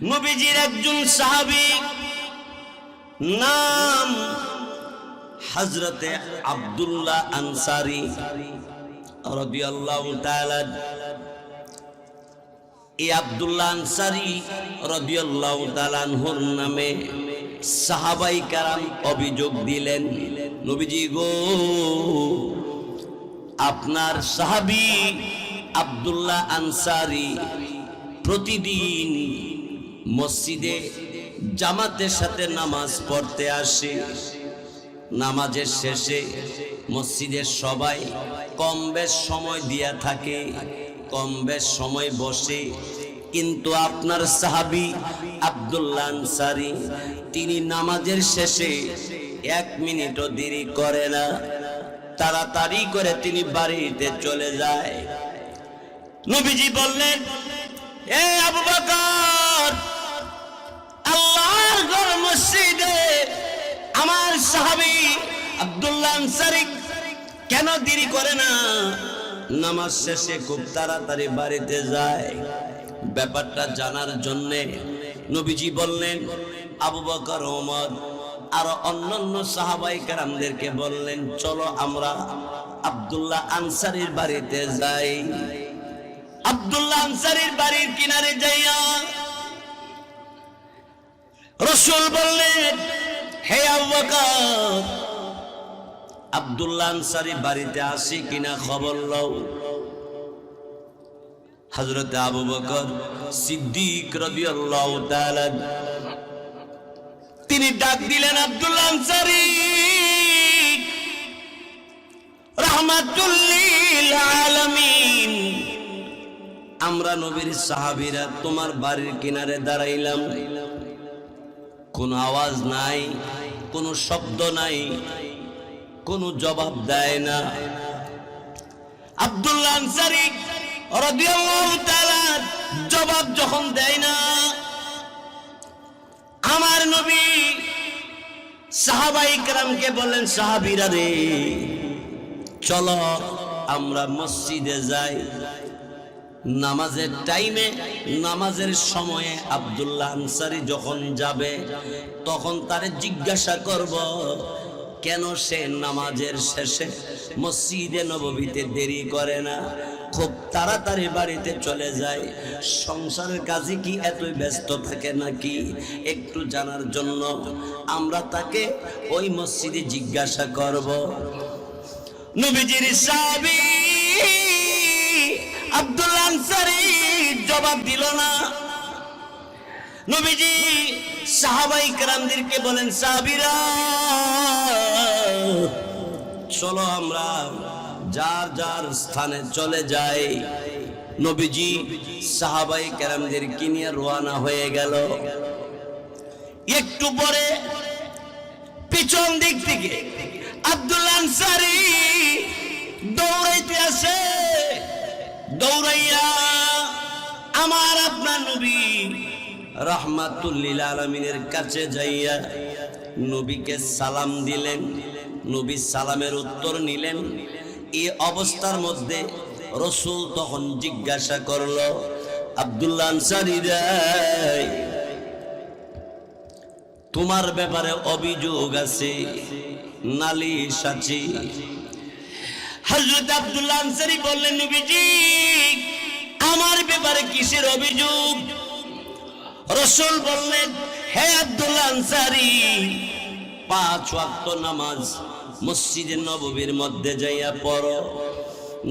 নবীজির একজন সাহাবী, নাম হজরতে আব্দুল্লাহ আনসারি রাদিয়াল্লাহু তাআলা। এই আব্দুল্লাহ আনসারি রাদিয়াল্লাহু তাআলা নামে সাহাবাই কারাম অভিযোগ দিলেন, নবীজি গো, আপনার সাহাবী আব্দুল্লাহ আনসারি প্রতিদিন মসজিদে জামাতের সাথে নামাজ পড়তে আসে। নামাজের শেষে মসজিদের সবাই কম বেশ সময় দিয়া থাকে কম বেশ সময় বসে। কিন্তু আপনার সাহাবি আব্দুল্লাহ আনসারি, তিনি নামাজের শেষে এক মিনিটও দেরি করে না। তাড়াতাড়ি করে তিনি বাড়িতে চলে যায়। নবীজি বললেন, এ আবু বকর ঘর মসজিদে আমার সাহাবী আব্দুল্লাহ আনসারী কেন দেরি করে না? নামাজ শেষে খুব তাড়াতাড়ি বাড়িতে যায়। ব্যাপারটা জানার জন্য নবীজি বললেন, আবু বকর, ওমর আর অন্যান্য সাহাবাই কারামদেরকে বললেন, চলো আমরা আব্দুল্লাহ আনসারির বাড়িতে যাই। আব্দুল্লাহ আনসারির বাড়ির কিনারে যাইয়া রসুল বললেন, হে আব্বাকার, আব্দুল্লাহ আনসারি বাড়িতে আসি কিনা খবর লও। হজরত আবু বকর সিদ্দিক রাদিয়াল্লাহু তিনি ডাক দিলেন, আব্দুল্লাহ আনসারি, রহমাতুল্লিল আলামিন, আমরা নবীর সাহাবীরা তোমার বাড়ির কিনারে দাঁড়াইলাম। কোনো আওয়াজ নাই, কোনো শব্দ নাই, কোনো জবাব দেয় না। আব্দুল্লাহ জবাব যখন দেয় না, আমার নবী সাহাবাই কালামকে বললেন, সাহাবিরা রে, চলো আমরা মসজিদে যাই। নামাজের টাইমে, নামাজের সময়ে আব্দুল্লাহ আনসারি যখন যাবে, তখন তারে জিজ্ঞাসা করব, কেন সে নামাজের শেষে মসজিদে নববীতে দেরি করে না? খুব তাড়াতাড়ি বাড়িতে চলে যায়। সংসারের কাজে কি এতই ব্যস্ত থাকে নাকি? একটু জানার জন্য আমরা তাকে ওই মসজিদে জিজ্ঞাসা করব। নবীজির সাহাবী আব্দুল আনসারি জবাব দিল না। নবীজি সাহাবাই কেরামদেরকে বলেন, সাহাবিরা, চলো আমরা যার যার স্থানে চলে যাই। নবীজি সাহাবাই ক্যারামদের নিয়ে রোয়ানা হয়ে গেল। একটু পরে পিছন দিক থেকে আব্দুল আনসারি দৌড়াইতে আসে। দৌড়াইয়া আমার আপনার নবী রহমাতুল্লিল আলমিনের কাছে যাইয়া নবীকে সালাম দিলেন, নবী সালামের উত্তর নিলেন। এই অবস্থার মধ্যে রসুল তখন জিজ্ঞাসা করল, আব্দুল্লাহ আনসারি তোমার ব্যাপারে অভিযোগ আছে, নালিশ আছে? হযরত আব্দুল্লাহ আনসারি বললেন, নবীজি, আমার ব্যাপারে কিসের অভিযোগ? রসুল বললেন, হে আব্দুল্লাহ আনসারি, পাঁচ ওয়াক্ত নামাজ মসজিদে নববীর মধ্যে যাইয়া পড়ো।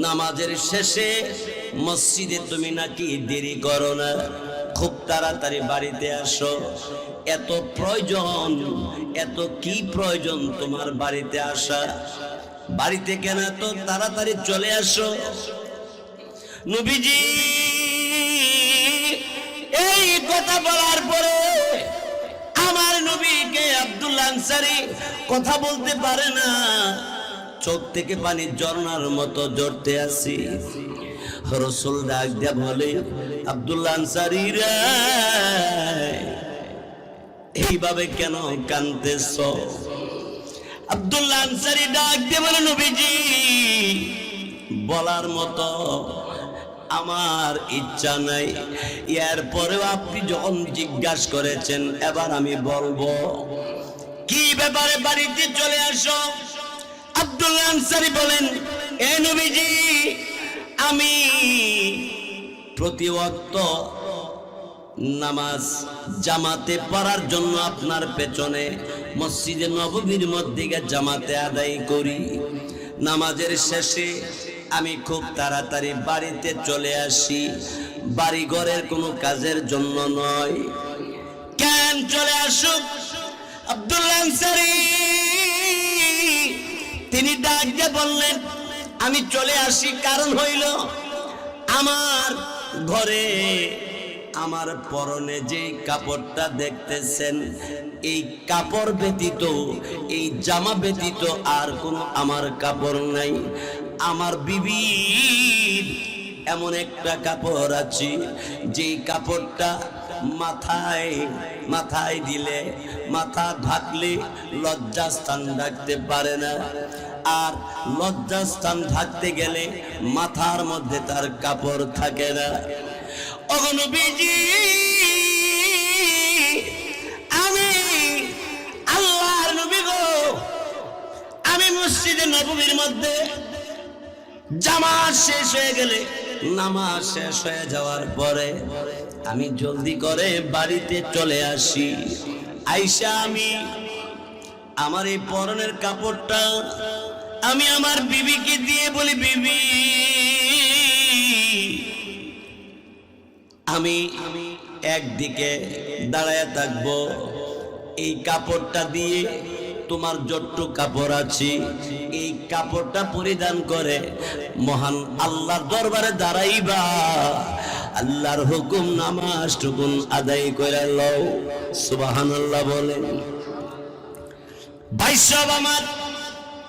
নামাজের শেষে মসজিদে তুমি নাকি দেরি করো না, খুব তাড়াতাড়ি বাড়িতে আসো। এত প্রয়োজন, এত কি প্রয়োজন তোমার বাড়িতে আসা? বাড়িতে কেন তো তাড়াতাড়ি চলে আসো? নবীজি, এই কথা বলার পরে আমার নবীকে আব্দুল আনসারি কথা বলতে পারে না। চোখ থেকে পানি ঝর্ণার মতো জড়তে আসি। রসুল ডাক দিয়া বলে আব্দুল্লাহ আনসারি এইভাবে কেন কানতেছ? আব্দুল্লাহ আনসারি ডাক দিয়ে বলে, নবীজি, বলার মতো আমার ইচ্ছা নাই। এরপরেও আপনি যখন জিজ্ঞাসা করেছেন, এবার আমি বলব, কি ব্যাপারে বাড়িতে চলে আসো? আব্দুল আনসারি বলেন, এ নবীজি, আমি প্রতি ওয়াক্ত নামাজ জামাতে পড়ার জন্য আপনার পেছনে মসজিদে নবমীর মধ্যে জামাতে আদায় করি। নামাজের শেষে আমি খুব তাড়াতাড়ি বাড়িতে চলে আসি। বাড়ি ঘরের কোনো কাজের জন্য নয়। কেন চলে আসুক? আব্দুল্লাহ তিনি ডাক বললেন, আমি চলে আসি। কারণ হইল, আমার ঘরে আমার পরনে যে কাপড়টা দেখতেছেন, এই কাপড় ব্যতীত, এই জামা ব্যতীত আর কোনো আমার কাপড় নাই। আমার বিবি এমন একটা কাপড় আছে যে কাপড়টা মাথায় মাথায় দিলে, মাথা ঢাকলে লজ্জাস্থান ঢাকতে পারে না। আর লজ্জাস্থান ঢাকতে গেলে মাথার মধ্যে তার কাপড় থাকে না। অগনবীজি আমি আল্লাহর নবী গো। আমি মসজিদে নবমীর মধ্যে জামাজ শেষ হয়ে গেলে, নামাজ শেষ হয়ে যাওয়ার পরে আমি জলদি করে বাড়িতে চলে আসি। আইসা আমি আমার এই পরনের কাপড়টা আমি আমার বিবিকে দিয়ে বলি, বিবি। আমি একদিকে দাঁড়ায় থাকব, এই কাপড়টা দিয়ে তোমার জট্টু কাপড় আছে, এই কাপড়টা পরিধান করে মহান আল্লাহর দরবারে দাঁড়াইবা। আল্লাহর হুকুম নামাজ টুকুন আদায় করে লও সুবাহান আল্লাহ বলেন ভাইসব আমার,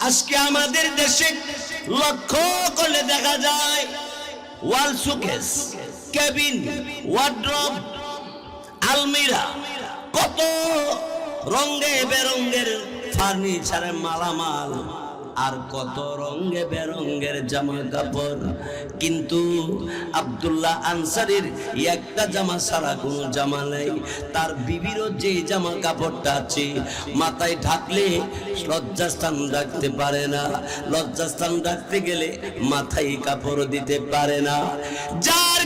আজকে আমাদের দেশে লক্ষ্য করলে দেখা যায় ওয়াল সুকেস। কেবিন ওয়ার্ড্রপ আলমিরা, কত রঙে বেরঙ্গের ফার্নিচারের মালামাল আর কত রঙে বেরঙ্গের জামা কাপড়। কিন্তু আব্দুল্লাহ আনসারির একটা জামা ছাড়া কোনো জামা নেই। তার বিবিরও যে জামা কাপড়টা আছে, মাথায় ঢাকলে লজ্জাস্থান রাখতে পারে না। লজ্জাস্থান রাখতে গেলে মাথায় কাপড় দিতে পারে না। যার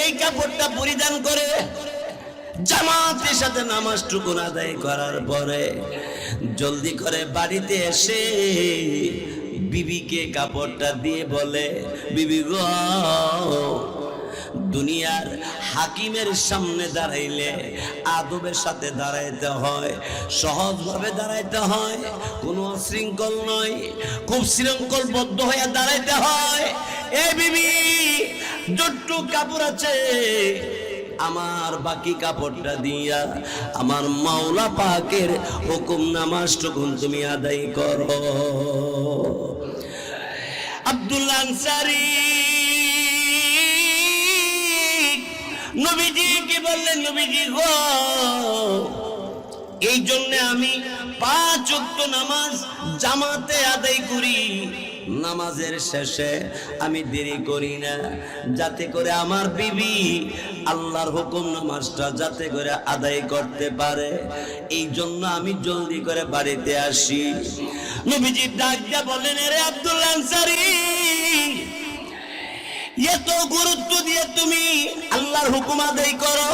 এই কাপড়টা পরিধান করে জামাতের সাথে নামাজ টুকুন আদায় করার পরে জলদি করে বাড়িতে এসে বিবিকে কাপড়টা দিয়ে বলে, বিবি গো দুনিয়ার হাকিমের সামনে দাঁড়াইলে আদবের সাথে দাঁড়াইতে হয়, সহজভাবে দাঁড়াইতে হয়, কোনো শৃঙ্খল নয়, খুব শৃঙ্খলবদ্ধ হয়ে দাঁড়াইতে হয়। এ বিবি, জট্টু কাপড় আছে, আমার বাকি কাপড়টা দিয়া আমার মাওলা পাকের হুকুম নামাজ টুকুন তুমি আদায় করো। আব্দুল আনসারি নবীজি কি বললেন, নবীজি গো, এই জন্য আমি পাঁচ ওয়াক্ত নামাজ জামাতে আদায় করি। নামাজের শেষে আমি দেরি করি না, যাতে করে আমার বিবি আল্লাহর হুকুম নামাজটা যাতে করে আদায় করতে পারে। এই জন্য আমি জলদি করে বাড়িতে আসি। নবীজি ডাক বলেন রে আব্দুল আনসারি এত গুরুত্ব দিয়ে তুমি আল্লাহর হুকুম আদায় করো।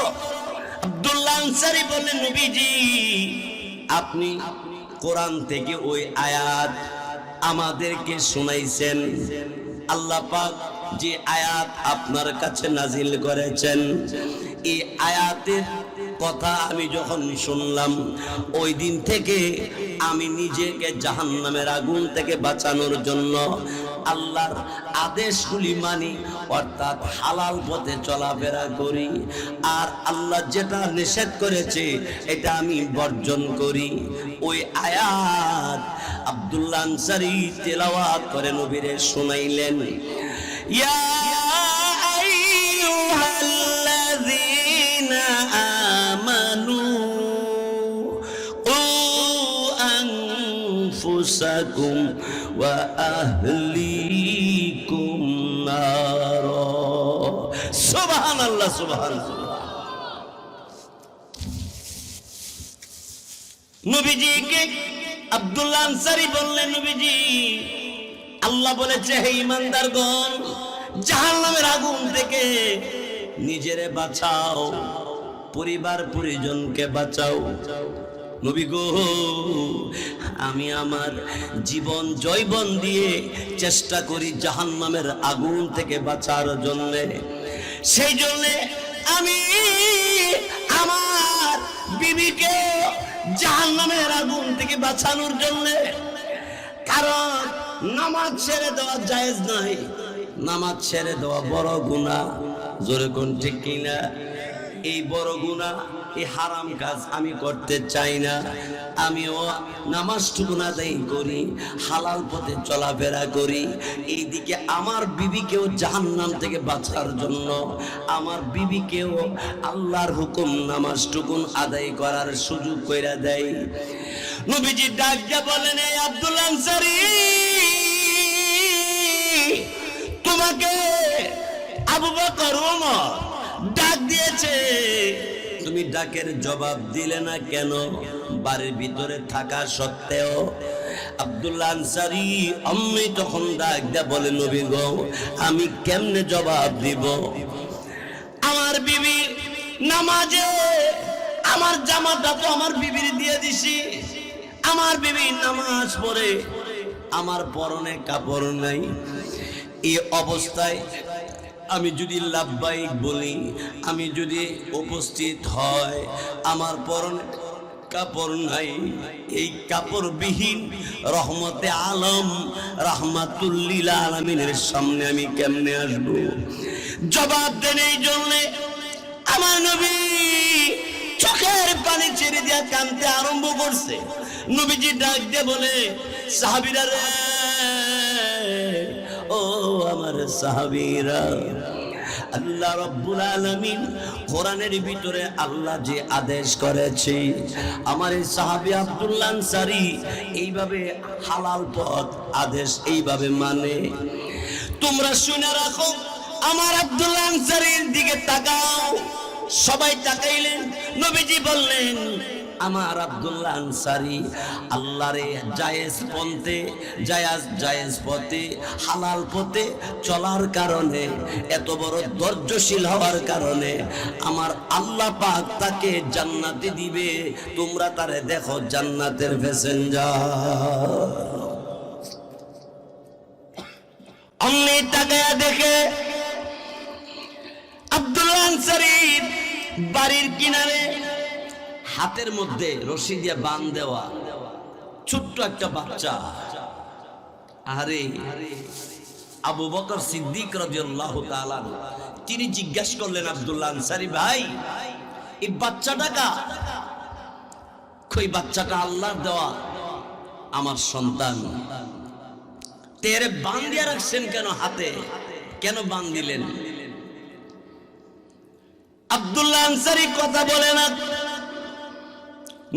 আব্দুল্লাহ আনসারি বললেন নবীজি, আপনি কোরআন থেকে ওই আয়াত আমাদেরকে শুনাইছেন। আল্লাহ পাক যে আয়াত আপনার কাছে নাজিল করেছেন, এই আয়াতের কথা আমি যখন শুনলাম, ওই দিন থেকে আমি নিজেকে জাহান্নামের আগুন থেকে বাঁচানোর জন্য আল্লাহর আদেশগুলি মানি, অর্থাৎ হালাল পথে চলাফেরা করি। আর আল্লাহ যেটা নিষেধ করেছে, এটা আমি বর্জন করি। ওই আয়াত আব্দুল্লাহ আনসারি তেলাওয়াত করে নবীরে শোনাইলেন। ইয়া আমানু قوا أنفسكم আহলিকুম নার সুবহানাল্লাহ সুবহানাল্লাহ নবীজিকে আব্দুল্লাহ আনসারী বললেন নবীজি আল্লাহ বলেছে হে ইমানদারগণ জাহান্নামের আগুন থেকে নিজেরে বাঁচাও পরিবার পরিজনকে বাঁচাও নবী গো, আমি আমার জীবন জৈবন দিয়ে চেষ্টা করি জাহান্নামের আগুন থেকে বাঁচার জন্যে। সেই জন্যে আমি আমার বিবিকে জাহান্নামের আগুন থেকে বাঁচানোর জন্যে, কারণ নামাজ ছেড়ে দেওয়া জায়েজ নাই। নামাজ ছেড়ে দেওয়া বড় গুণা জোরে কোন ঠিক কিনা? এই বড় গুণা এই হারাম কাজ আমি করতে চাই না। আমিও নামাজটুকু না দেই করি, হালাল পথে চলাফেরা করি। এইদিকে আমার বিবিকেও জাহান্নাম থেকে বাঁচার জন্য, আমার বিবিকেও আল্লাহর হুকুম নামাজটুকুন আদায় করার সুযোগ কইরা দেয়। নবীজি ডাক বলেন এই আব্দুল আনসারি, তোমাকে আবু বকর, ওমর ডাক দিয়েছে। তুমি ডাকের জবাব দিলে না কেন? বাড়ির ভিতরে থাকা সত্ত্বেও তখন বলে গো, আমি কেমনে জবাব দিব? আমার বিবি, নামাজে আমার জামাটা তো আমার বিবির দিয়ে দিছি। আমার বিবি নামাজ পড়ে, আমার পরনে কাপড় নাই। এই অবস্থায় আমি যদি লাভবাহিক বলি, আমি যদি উপস্থিত হয়, আমার পরনে কাপড় নাই, এই কাপড়বিহীন রহমতে আলম রহমাতুল্লিল আলমিনের সামনে আমি কেমনে আসব? জবাব দেন এই জন্যে আমার নবী চোখের পানি ছেড়ে দিয়া কানতে আরম্ভ করছে। নবীজি ডাক দিয়ে বলে, সাহাবিরা রে সাহাবিরা। আল্লাহ রব্বুল আলামিন কোরআনের ভিতরে আল্লাহ যে আদেশ করেছে, আমার এই সাহাবী আব্দুল্লাহ আনসারী এইভাবে হালাল পথ আদেশ এইভাবে মানে। তোমরা শুনে রাখো, আমার আব্দুল্লাহ আনসারীর দিকে তাকাও। সবাই তাকাইলেন, নবীজি বললেন আমার আব্দুল্লাহ আনসারি, আল্লাহরে জায়েজ পন্থে, জায়াজ জায়েজ পথে, হালাল পথে চলার কারণে, এত বড় ধৈর্যশীল হওয়ার কারণে আমার আল্লাহ পাক তাকে জান্নাতে দিবে। তোমরা তারে দেখো জান্নাতের প্যাসেঞ্জার অমনি তাকায়া দেখে আব্দুল্লাহ আনসারি বাড়ির কিনারে হাতের মধ্যে রশি দিয়ে বান দেওয়া। ছোট্ট একটা বাচ্চা। আরে, আবু বকর সিদ্দিক রাদিয়াল্লাহু তাআলা তিনি জিজ্ঞেস করলেন, আব্দুল্লাহ আনসারি ভাই, এই বাচ্চাটা কা? কই, বাচ্চাটা আল্লাহর দেওয়া, আমার সন্তান। তেরে বান দিয়ে রাখছেন কেন হাতে? কেন বান দিলেন? আব্দুল্লাহ আনসারি কথা বলে না।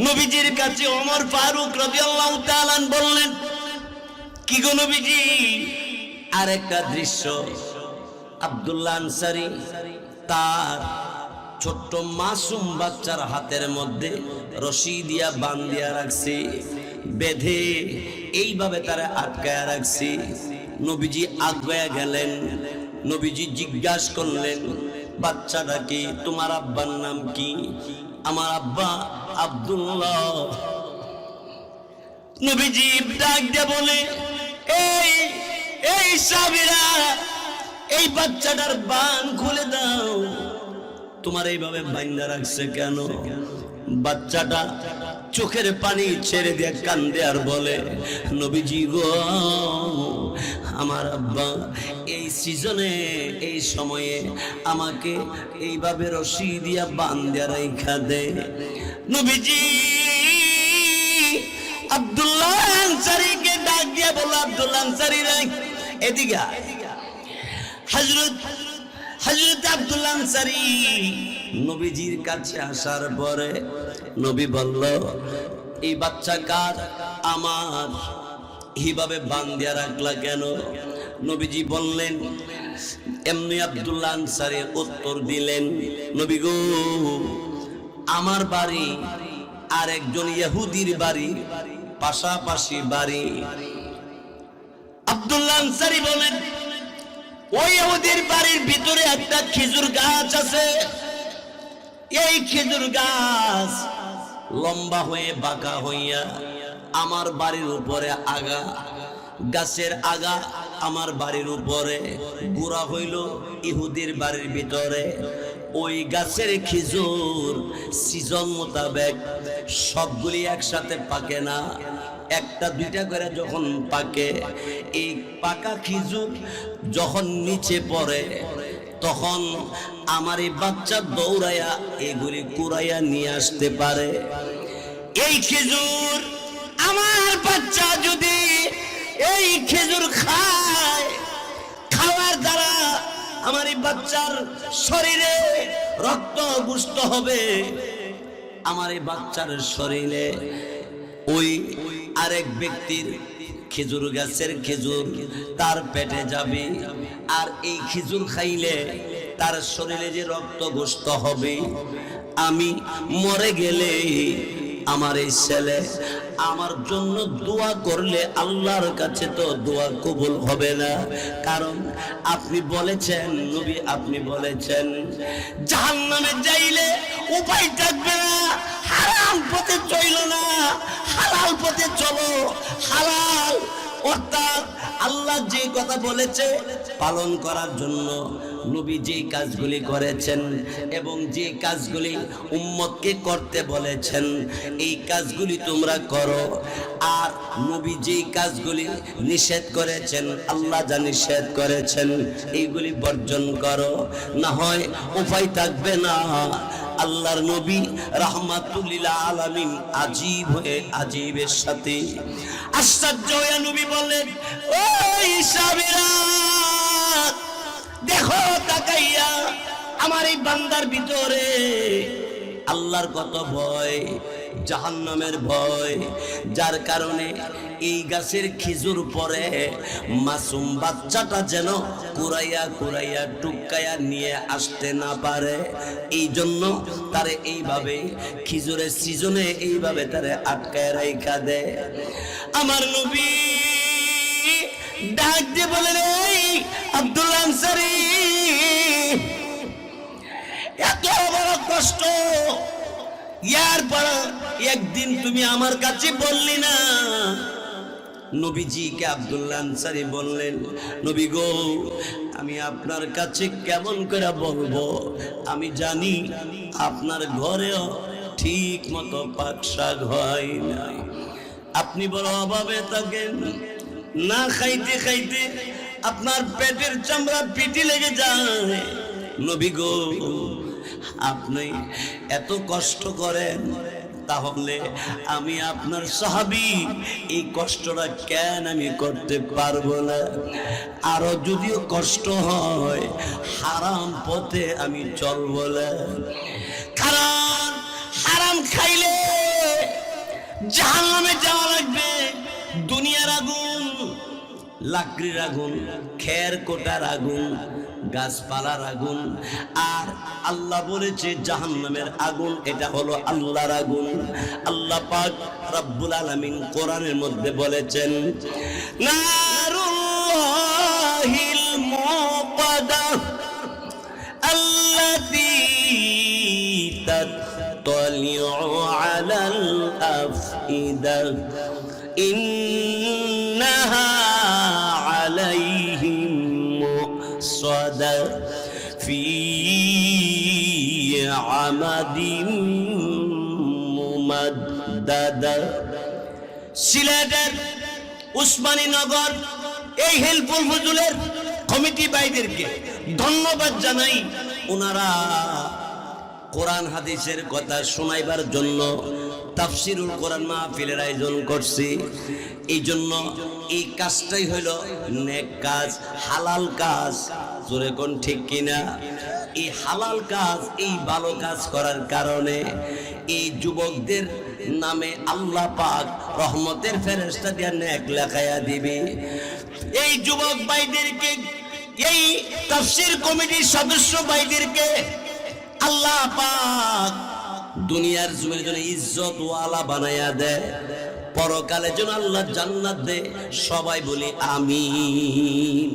নবীজির কাছে অমর ফারুক রাদিয়াল্লাহু তাআলা বললেন, কি গো নবীজি? আরেকটা দৃশ্য। আব্দুল্লাহ আনসারি তার ছোট্ট মাসুম বাচ্চার হাতের মধ্যে রশি দিয়া বান রাখছে, বেঁধে এইভাবে তারা আটকায়া রাখছি। নবীজি আগায়া গেলেন, নবীজি জিজ্ঞাসা করলেন বাচ্চাটা কি তোমার আব্বার নাম কি? আমার আব্বা আব্দুল্লাহ। নবীজি ডাক দিয়ে বলে, এই এই সাবিরা এই বাচ্চাটার বান খুলে দাও। তোমার এইভাবে বাইন্দা রাখছে কেন? বাচ্চাটা চোখের পানি ছেড়ে দিয়ে কান্দে আর বলে, নবীজি গো, আমার আব্বা, এই সিজনে, এই সময়ে আমাকে এইভাবে রশি দিয়া বান দিয়া রেখা দে নবীজি, আব্দুল্লাহ আনসারিকে ডাক দিয়া বলো আব্দুল্লাহ আনসারি রে, এদিকে। হজরত হজরত আব্দুল্লাহ নবীজির কাছে আসার পরে নবী বলল, এই বাচ্চা কার? আমার। এইভাবে বান্দিয়া রাখলা কেন? নবীজি বললেন, এমনি আব্দুল্লাহ আনসারি উত্তর দিলেন, নবী গো, আমার বাড়ি আর একজন ইহুদির বাড়ি, পাশাপাশি বাড়ি। আব্দুল্লাহ আনসারি বলেন, ওই ইহুদির বাড়ির ভিতরে একটা খেজুর গাছ আছে। এই খেজুর গাছ লম্বা হয়ে, বাঁকা হইয়া আমার বাড়ির উপরে আগা। গাছের আগা আমার বাড়ির উপরে গুড়া হইল ইহুদির বাড়ির ভিতরে। ওই গাছের খেজুর সিজন মোতাবেক সবগুলি একসাথে পাকে না, একটা দুইটা করে যখন পাকে, এই পাকা খেজুর যখন নিচে পড়ে তখন আমার এই বাচ্চা দৌড়াইয়া এগুলি কুড়াইয়া নিয়ে আসতে পারে। এই খেজুর আমার বাচ্চা যদি এই খেজুর খায়, খাওয়ার দ্বারা আমার এই বাচ্চার শরীরে রক্ত গুষ্ট হবে। আমার এই বাচ্চার শরীরে ওই আরেক ব্যক্তির খেজুর গাছের খেজুর, তার পেটে যাবে। আর এই খেজুর খাইলে তার শরীরে যে রক্ত গোস্ত হবে, আমি মরে গেলে আমার এই ছেলে আমার জন্য দোয়া করলে আল্লাহর কাছে তো দোয়া কবুল হবে না। কারণ আপনি বলেছেন, নবী আপনি বলেছেন, জাহান্নামে যাইলে উপায় থাকবে না, হারাম পথে চইল না, হালাল পথে চলো, হালাল। অর্থাৎ আল্লাহ যে কথা বলেছে পালন করার জন্য নবী যে কাজগুলি করেছেন এবং যে কাজগুলি উম্মতকে করতে বলেছেন, এই কাজগুলি তোমরা করো। আর নবী যেই কাজগুলি নিষেধ করেছেন, আল্লাহ যা নিষেধ করেছেন, এইগুলি বর্জন করো। না হয় উপায় থাকবে না। আল্লাহর নবী রাহমাতুল্লিল আলামিন আজীব হয়ে আজীবের সাথে আশ্চর্য নবী বললেন ওই সাবিরা দেখো তাকাইয়া আমার এই বান্দার ভিতরে আল্লাহর কত ভয়, জাহান্নামের ভয়, যার কারণে এই গাছের খেজুর পরে মাসুম বাচ্চাটা যেন কুড়াইয়া কুড়াইয়া টুকাইয়া নিয়ে আসতে না পারে। এই জন্য তারে এইভাবে খিজুরের সিজনে এইভাবে তারে আটকায় রাইখা দেয় আমার নবী ডাক দিয়ে বলেন এই আব্দুল আনসারি, এত বড় কষ্ট। ইয়ার পর একদিন তুমি আমার কাছে বললি না। নবীজিকে আব্দুল্লাহ আনসারি বললেন, নবী গো, আমি আপনার কাছে কেমন করে বলব? আমি জানি আপনার ঘরেও ঠিক মতো পাক শাক হয় নাই। আপনি বড় অভাবে থাকেন। না খাইতে খাইতে আপনার পেটের চামড়া পিটি লেগে যায়। নবী গো, আপনি এত কষ্ট করেন, তাহলে আমি আপনার সাহাবি, এই কষ্টটা কেন আমি করতে পারব না? আরও যদিও কষ্ট হয়, হারাম পথে আমি চলবো না। কারণ হারাম খাইলে জাহান্নামে যাওয়া লাগবে, দুনিয়ার আগুন লাকড়ির আগুন, খের কোটার আগুন, গাছপালার আগুন, আর আল্লাহ বলেছে জাহান নামের আগুন, এটা হলো আল্লাহর আগুন। আল্লাহ পাক রাব্বুল আলামিন কোরআনের মধ্যে বলেছেন আল্লাহ ইন্নাহা হামাদ সিলেটের উসমানীনগর এই হেলপুর ফজুলের কমিটি বাইদেরকে ধন্যবাদ জানাই। ওনারা কোরআন হাদিসের কথা শোনাইবার জন্য তাফসিরুল কোরআন মাহফিলের আয়োজন করছি। এই জন্য এই কাজটাই হইল নেক কাজ, হালাল কাজ। জোরে কোন ঠিক কিনা? এই হালাল কাজ, এই ভালো কাজ করার কারণে এই যুবকদের নামে আল্লাহ পাক রহমতের ফেরেশতা দিয়ে এক লেখায়া দিবে। এই যুবক ভাইদেরকে, এই তাফসীর কমিটির সদস্য ভাইদেরকে আল্লাহ পাক দুনিয়ার জমির জন্য ইজ্জত ওয়ালা বানায়া দেয় পরকালে যেন আল্লাহ জান্নাত দে। সবাই বলি, আমিন।